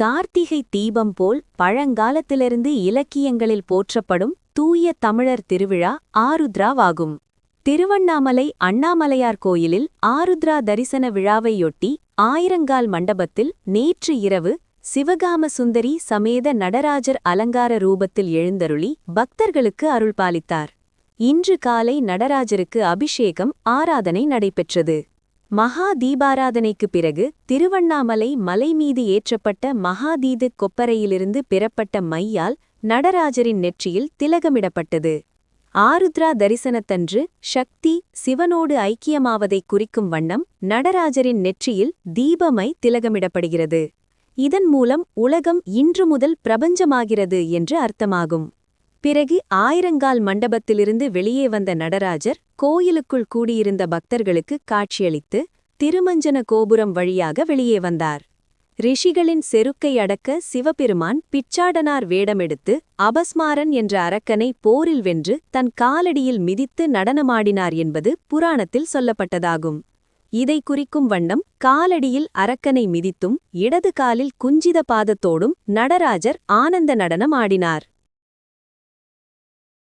கார்த்திகை தீபம் போல் பழங்காலத்திலிருந்து இலக்கியங்களில் போற்றப்படும் தூய தமிழர் திருவிழா ஆருத்ராவாகும். திருவண்ணாமலை அண்ணாமலையார் கோயிலில் ஆருத்ரா தரிசன விழாவையொட்டி ஆயிரங்கால் மண்டபத்தில் நேற்று இரவு சிவகாம சுந்தரி சமேத நடராஜர் அலங்கார ரூபத்தில் எழுந்தருளி பக்தர்களுக்கு அருள்பாலித்தார். இன்று காலை நடராஜருக்கு அபிஷேகம் ஆராதனை நடைபெற்றது. மகா தீபாராதனைக்குப் பிறகு திருவண்ணாமலை மலை மீது ஏற்றப்பட்ட மகாதீது கொப்பரையிலிருந்து பெறப்பட்ட மையால் நடராஜரின் நெற்றியில் திலகமிடப்பட்டது. ஆருத்ரா தரிசனத்தன்று சக்தி சிவனோடு ஐக்கியமாவதைக் குறிக்கும் வண்ணம் நடராஜரின் நெற்றியில் தீபமை திலகமிடப்படுகிறது. இதன் மூலம் உலகம் இன்று முதல் பிரபஞ்சமாகிறது என்று அர்த்தமாகும். பிறகு ஆயிரங்கால் மண்டபத்திலிருந்து வெளியே வந்த நடராஜர் கோயிலுக்குள் கூடியிருந்த பக்தர்களுக்கு காட்சியளித்து திருமஞ்சன கோபுரம் வழியாக வெளியே வந்தார். ரிஷிகளின் செருக்கை அடக்க சிவபெருமான் பிச்சாடனார் வேடமெடுத்து அபஸ்மாரன் என்ற அரக்கனை போரில் வென்று தன் காலடியில் மிதித்து நடனமாடினார் என்பது புராணத்தில் சொல்லப்பட்டதாகும். இதை குறிக்கும் வண்ணம் காலடியில் அரக்கனை மிதித்தும் இடது காலில் குஞ்சித பாதத்தோடும் நடராஜர் ஆனந்த நடனம் ஆடினார்.